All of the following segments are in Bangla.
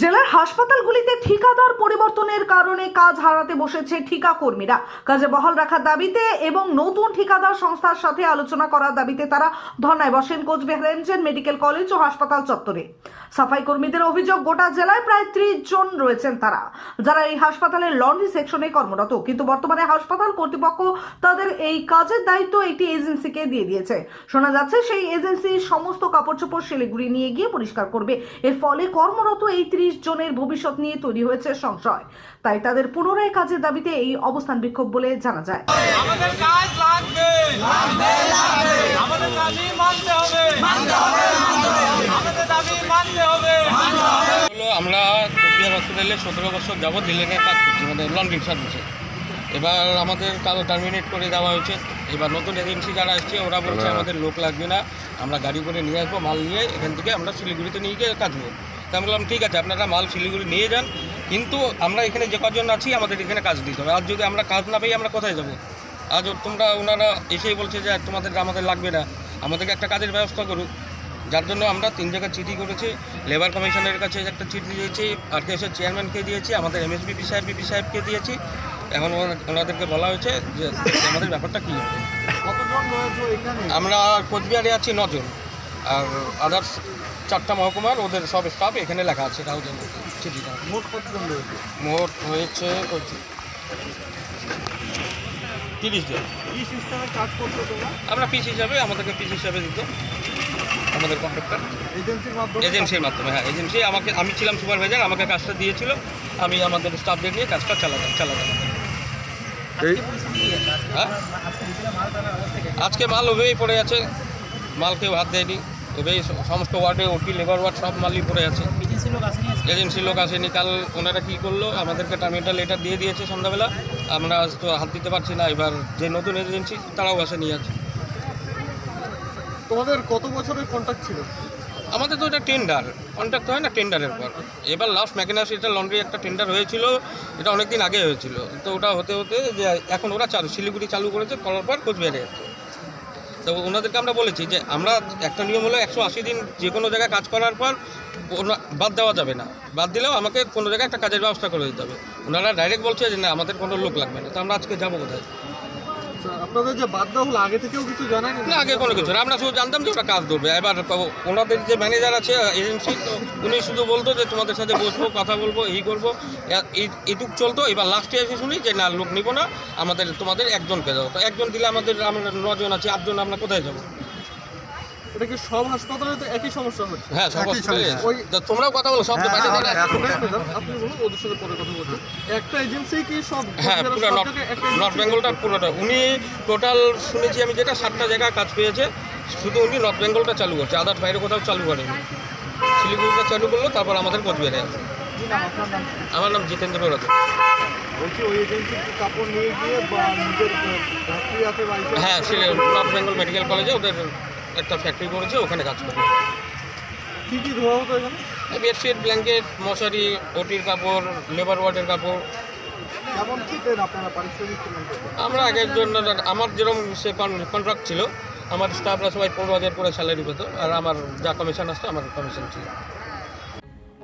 জেলার হাসপাতালগুলিতে ঠিকাদার পরিবর্তনের কারণে কাজ হারাতে বসেছে ঠিকা কর্মীরা কাজে বহাল রাখার দাবিতে এবং নতুন ঠিকাদার সংস্থার সাথে আলোচনা করার দাবিতে তারা ধর্নায় বসেন কোচবিহার রেঞ্জের মেডিকেল কলেজ ও হাসপাতাল চত্বরে। সাফাই কর্মীদের অভিযোগ, গোটা জেলায় প্রায় ত্রিশ জন রয়েছেন তারা, যারা এই হাসপাতালের লন্ড্রি সেকশনে কর্মরত। কিন্তু বর্তমানে হাসপাতাল কর্তৃপক্ষ তাদের এই কাজের দায়িত্ব একটি এজেন্সিকে দিয়ে দিয়েছে। শোনা যাচ্ছে, সেই এজেন্সি সমস্ত কাপড় চোপড় শিলিগুড়ি নিয়ে গিয়ে পরিষ্কার করবে। এর ফলে কর্মরত এই ত্রিশ জনের ভবিষ্যৎ নিয়ে তৈরি হয়েছে সংশয়। তাই তাদের পুনরায় কাজের দাবিতে এই অবস্থান বিক্ষোভ বলে জানা যায়। আমাদের কাজ লাগবে। আমাদের দাবি মানতে হবে। আমাদের দাবি মানতে হবে। আমরা কোচবিহার হসপিটালে সতেরো বছর যাবৎ ডিলেনের কাজ করছি মানে লন্ড্রি সার্ভিসে। এবার আমাদের কালো টার্মিনেট করে দেওয়া হয়েছে। এবার নতুন এজেন্সি যারা এসছে ওরা বলছে আমাদের লোক লাগবে না। আমরা গাড়ি করে নিয়ে আসব মাল নিয়ে এখান থেকে আমরা শিলিগুড়িতে নিয়ে গিয়ে কাজ নেব তা আমি বললাম ঠিক আছে আপনারা মাল শিলিগুড়ি নিয়ে যান। কিন্তু আমরা এখানে যে কজন আছি আমাদের এখানে কাজ দিতে হবে। আর যদি আমরা কাজ না পাই আমরা কোথায় যাব? আজ তোমরা ওনারা এসেই বলছে যে তোমাদের আমাদের লাগবে না। আমাদেরকে একটা কাজের ব্যবস্থা করুক যার জন্য আমরা তিন জায়গায় চিঠি করেছি। লেবার কমিশনের কাছে একটা চিঠি দিয়েছি। আর কেসের চেয়ারম্যানকে দিয়েছি। আমাদের এমএসবিপি সাহেব বিপি সাহেবকে দিয়েছি। এখন ওনাদেরকে বলা হয়েছে যে আমাদের ব্যাপারটা কী হবে? আমরা কোচবিহারে আছি নজন। আর আদার্স চারটা মহকুমার ওদের সব স্টাফ এখানে লেখা আছে কাগজের মধ্যে চিঠিটা মোট কতজন রয়েছে? মোট হয়েছে তিরিশ জন। কাজ আমরা পিস হিসাবে আমাদেরকে পিস হিসাবে দিত আমাদের কন্ট্রাক্টর এজেন্সির মাধ্যমে? এজেন্সির মাধ্যমে হ্যাঁ এজেন্সি আমাকে আমি ছিলাম সুপারভাইজার আমাকে কাজটা দিয়েছিল আমি আমাদের স্টাফদের নিয়ে কাজটা চালাতাম চালাতাম। হ্যাঁ? আজকে মাল ওবেই পড়ে আছে মাল কেউ হাত দেয়নি। ওবেই স- সমস্ত ওয়ার্ডে ওটি লেবার ওয়ার্ড সব মালই পড়ে আছে। এজেন্সির লোক আসেনি কাল ওনারা কী করল? আমাদেরকে টার্মিনাল লেটার দিয়ে দিয়েছে সন্ধ্যাবেলা। আমরা আজ তো হাত দিতে পারছি না। এবার যে নতুন এজেন্সি তারাও আসেনি আজ। তোমাদের কত বছরের কন্ট্যাক্ট ছিল? আমাদের তো এটা টেন্ডার কন্ট্রাক্ট হয় না টেন্ডারের পর। এবার লাস্ট ম্যাকেনাস এটা লন্ড্রি একটা টেন্ডার হয়েছিল। এটা অনেক দিন আগে হয়েছিল। তো ওটা হতে হতে যে এখন ওরা চালু শিলিগুড়ি চালু করেছে করার পর কোচবিহারে যাচ্ছে। তো ওনাদেরকে আমরা বলেছি যে আমরা একটা নিয়ম হলো একশো আশি দিন যে কোনো জায়গায় কাজ করার পর বাদ দেওয়া যাবে না। বাদ দিলেও আমাকে কোনো জায়গায় একটা কাজের ব্যবস্থা করে দিতে হবে। ওনারা ডাইরেক্ট বলছে যে না, আমাদের কোনো লোক লাগবে না। তো আমরা আজকে যাব কোথায়? আপনাদের যে আগে থেকেও কিছু আগে কোনো কিছু না, আমরা শুধু জানতাম যে কাজ ধরবে এবার ওনাদের যে ম্যানেজার আছে, এজেন্সি, তো উনি শুধু বলতো যে তোমাদের সাথে বসবো, কথা বলব এই করব। এটুক চলতো, এবার লাস্টে এসে শুনি যে, না, লোক নিবো না, আমাদের, তোমাদের একজনকে যাব তো একজন দিলে আমাদের, আমরা নজন আছে, আটজন, আমরা কোথায় যাব? এটা কি সব হাসপাতালে তো একই সমস্যা হচ্ছে? হ্যাঁ সব hospital-এ ওই- তোমরাও কথা বলো সব তো বাইরে আছে। আপনি বলুন ওদের সাথে পরে কথা বলছেন একটা এজেন্সি কি সব হ্যাঁ পুরো নর্থ নর্থ বেঙ্গলটা পুরোটা। উনি টোটাল শুনেছি আমি যেটা সাতটা জায়গায় কাজ পেয়েছে শুধু উনি নর্থ বেঙ্গলটা চালু করছে আদার্স বাইরে কোথাও চালু করেনি। শিলিগুড়িটা চালু করল তারপর আমাদের কোচবিহারে আছে। আমার নাম জিতেন্দ্র রাজ বলছি ওই এজেন্সি কাপড় নিয়ে গিয়ে বা নিজের ফ্যাক্টরি আছে বাড়িতে? হ্যাঁ সে নর্থ বেঙ্গল মেডিকেল কলেজে ওদের একটা ফ্যাক্টরি করেছে ওখানে কাজ করবে কি কি ধোয়া হতো এখানে? বেডশিট ব্ল্যাঙ্কেট মশারি ওটির কাপড় লেবার ওয়ার্ডের কাপড়। কেমন খেতেন আপনারা পারিশ্রমিক কেমন পেতেন? আমরা আগের জন্য আমার যেরকম সে কন্ট্রাক্ট ছিল আমার স্টাফরা সবাই পনেরো হাজার করে স্যালারি পেতো আর আমার যা কমিশন আসতো আমার কমিশন ছিল।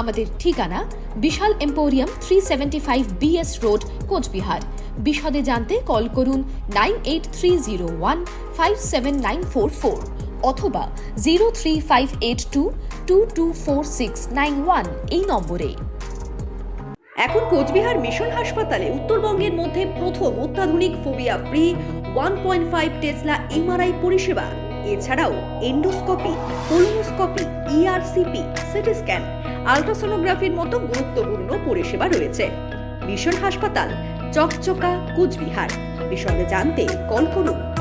আমাদের ঠিকানা Bishal emporium three seventy five BS road Cooch Behar. বিশদে জানতে কল করুন nine eight three zero one five seven nine four four অথবা zero three five eight two two two four six nine one এই নম্বরে। এখন কোচবিহার মিশন হাসপাতালে উত্তরবঙ্গের মধ্যে প্রথম অত্যাধুনিক phobia free one point five tesla MRI পরিষেবা। এছাড়াও endoscopy colonoscopy ERCP CT scan আলট্রাসোনোগ্রাফির মতো গুরুত্বপূর্ণ পরিষেবা রয়েছে। মিশন হাসপাতাল, চকচকা, কুচবিহার। বিষয়ে জানতে কল করুন।